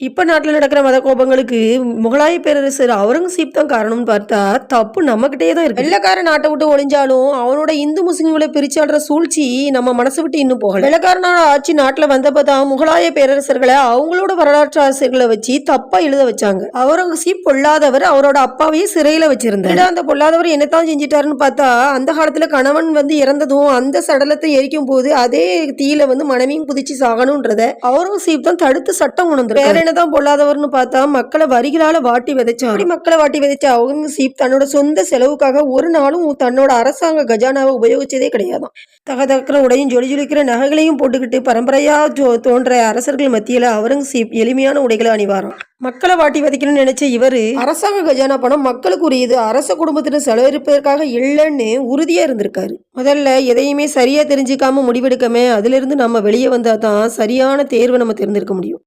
இப்ப நாட்டுல நடக்கிற மத கோபங்களுக்கு முகலாய பேரரசர் அவுரங்கசீப் தான் காரணம்னு பார்த்தா தப்பு நம்மகிட்டே தான் இருக்கு. வெள்ளக்கார நாட்டை விட்டு ஒளிஞ்சாலும் அவனோட இந்து முஸ்லிம்களை பிரிச்சாடுற சூழ்ச்சி நம்ம மனசு விட்டு இன்னும் போகல. வெள்ளக்காரனோட ஆட்சி நாட்டுல வந்தப்ப தான் முகலாய பேரரசர்களை அவங்களோட வரலாற்று ஆசிரியர்களை வச்சு தப்பா எழுத வச்சாங்க. அவுரங்கசீப் பொல்லாதவர் அவரோட அப்பாவையே சிறையில வச்சிருந்தாரு. அந்த பொல்லாதவர் என்னத்தான் செஞ்சிட்டாருன்னு பார்த்தா அந்த காலத்துல கணவன் வந்து இறந்ததும் அந்த சடலத்தை எரிக்கும் போது அதே தீயில வந்து மனைவியும் குதிச்சு சாகணும்ன்றத அவுரங்கசீப் தான் தடுத்து சட்டம் உணர்ந்து என்னதான் பொல்லாதவர்னு பார்த்தா மக்களை வரிகளால வாட்டி விதைச்சா. அப்படி மக்களை வாட்டி விதைச்சா அவங்க சீப் தன்னோட சொந்த செலவுக்காக ஒரு நாளும் தன்னோட அரசாங்க கஜானாவை உபயோகிச்சதே கிடையாதாம் தகதக்கிற உடையும் ஜொலி ஜொலிக்கிற நகைகளையும் போட்டுக்கிட்டு பரம்பரையா தோன்ற அரசர்கள் மத்தியில அவுரங்கசீப் எளிமையான உடைகளை அணிவாராம். மக்களை வாட்டி விதைக்கணும்னு நினைச்ச இவர் அரசாங்க கஜானா பணம் மக்களுக்கு உரியது அரச குடும்பத்தினர் செலவழிப்பதற்காக இல்லைன்னு உறுதியா இருந்திருக்காரு. முதல்ல எதையுமே சரியா தெரிஞ்சுக்காம முடிவெடுக்கமே அதுல இருந்து நம்ம வெளியே வந்தா தான் சரியான தேர்வை நம்ம தெரிஞ்சிருக்க முடியும்.